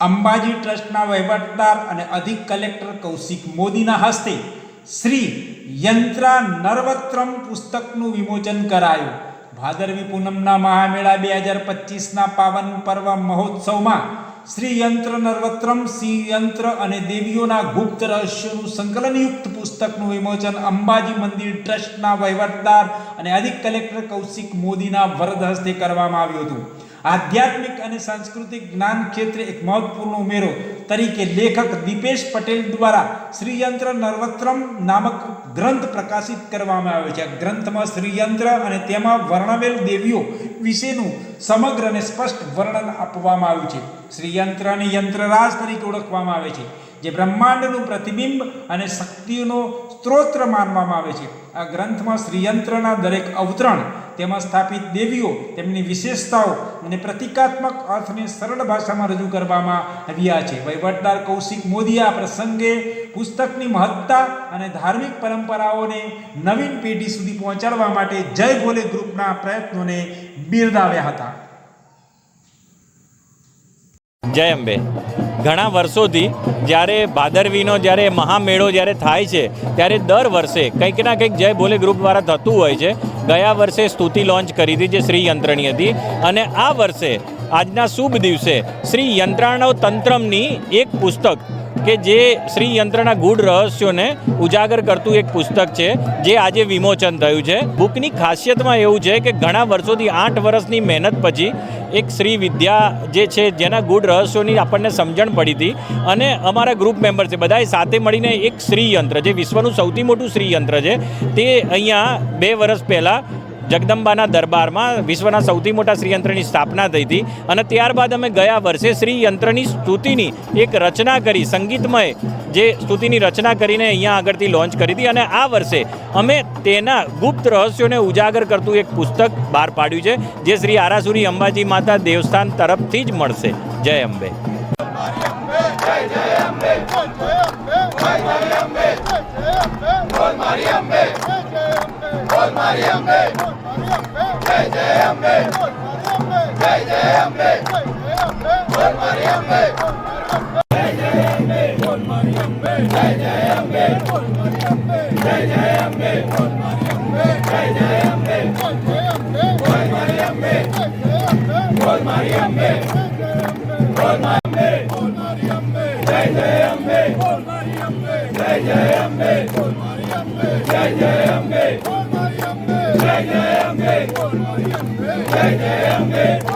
અંબાજી ટ્રસ્ટના વહીવટદાર અને અધિક કલેક્ટર કૌશિક મોદીના હસ્તે શ્રી યંત્રા નર્વત્રમ પુસ્તકનું વિમોચન કરાયું. ભાદરવી પૂનમના મહામેળા બે હજાર પચીસના પાવન પર્વ મહોત્સવમાં શ્રી યંત્ર નર્વત્રમ, સિંહ યંત્ર અને દેવીઓના ગુપ્ત રહસ્યોનું સંકલનયુક્ત પુસ્તકનું વિમોચન અંબાજી મંદિર ટ્રસ્ટના વહીવટદાર અને અધિક કલેક્ટર કૌશિક મોદીના વરદ હસ્તે કરવામાં આવ્યું હતું. આધ્યાત્મિક અને સાંસ્કૃતિક જ્ઞાન ક્ષેત્રે એક મહત્વપૂર્ણ ઉમેરો તરીકે લેખક દીપેશ પટેલ દ્વારા શ્રીયંત્ર નર્વત્રમ નામક ગ્રંથ પ્રકાશિત કરવામાં આવ્યો છે. આ ગ્રંથમાં શ્રીયંત્ર અને તેમાં વર્ણવેલ દેવીઓ વિશેનું સમગ્ર અને સ્પષ્ટ વર્ણન આપવામાં આવ્યું છે. શ્રીયંત્રને યંત્રરાજ તરીકે ઓળખવામાં આવે છે, જે બ્રહ્માંડનું પ્રતિબિંબ અને શક્તિનો સ્ત્રોત્ર માનવામાં આવે છે. આ ગ્રંથમાં શ્રીયંત્રના દરેક અવતરણ તેમાં સ્થાપિત દેવીઓ, તેમની વિશેષતાઓ અને પ્રતિકાત્મક અર્થને સરળ ભાષામાં રજૂ કરવામાં આવ્યા છે. વહીવટદાર કૌશિક મોદીએ આ પ્રસંગે પુસ્તકની મહત્તા અને ધાર્મિક પરંપરાઓને નવીન પેઢી સુધી પહોંચાડવા માટે જય ભોલે ગ્રુપના પ્રયત્નોને બિરદાવ્યા હતા. જય અંબે. ઘણા વર્ષોથી જ્યારે ભાદરવીનો જ્યારે મહામેળો જ્યારે થાય છે, ત્યારે દર વર્ષે કંઈક ના કંઈક જય ભોલે ગ્રુપ દ્વારા થતું હોય છે. ગયા વર્ષે સ્તુતિ લોન્ચ કરી હતી જે શ્રી યંત્રણી હતી અને આ વર્ષે આજના શુભ દિવસે શ્રી યંત્રાણવ તંત્રમની એક પુસ્તક કે જે શ્રી યંત્રના ગૂઢ રહસ્યોને ઉજાગર કરતું એક પુસ્તક છે, જે આજે વિમોચન થયું છે. બુકની ખાસિયતમાં એવું છે કે ઘણા વર્ષોથી આઠ વર્ષની મહેનત પછી એક શ્રી વિદ્યા જે છે, જેના ગૂઢ રહસ્યોની આપણને સમજણ પડી હતી અને અમારા ગ્રુપ મેમ્બર છે, બધાએ સાથે મળીને એક શ્રી યંત્ર જે વિશ્વનું સૌથી મોટું શ્રી યંત્ર છે, તે અહીંયા બે વર્ષ પહેલાં જગદંબાના દરબારમાં વિશ્વના સૌથી મોટા શ્રીયંત્રની સ્થાપના થઈ હતી અને ત્યારબાદ અમે ગયા વર્ષે શ્રીયંત્રની સ્તુતિની એક રચના કરી, સંગીતમય જે સ્તુતિની રચના કરીને અહીંયા આગળથી લોન્ચ કરી હતી અને આ વર્ષે અમે તેના ગુપ્ત રહસ્યોને ઉજાગર કરતું એક પુસ્તક બહાર પાડ્યું છે, જે શ્રી આરાસુરી અંબાજી માતા દેવસ્થાન તરફથી જ મળશે. જય અંબે. જય જય जय जय अम्बे जय जय अम्बे बोल मारी अम्बे जय जय अम्बे बोल मारी अम्बे जय जय अम्बे बोल मारी अम्बे जय जय अम्बे बोल मारी अम्बे जय जय अम्बे बोल मारी अम्बे बोल मारी अम्बे बोल मारी अम्बे बोल मारी अम्बे जय जय अम्बे बोल मारी अम्बे जय जय अम्बे बोल मारी अम्बे जय जय अम्बे बोल मारी अम्बे जय जय अम्बे बोल Ei, ei, ei,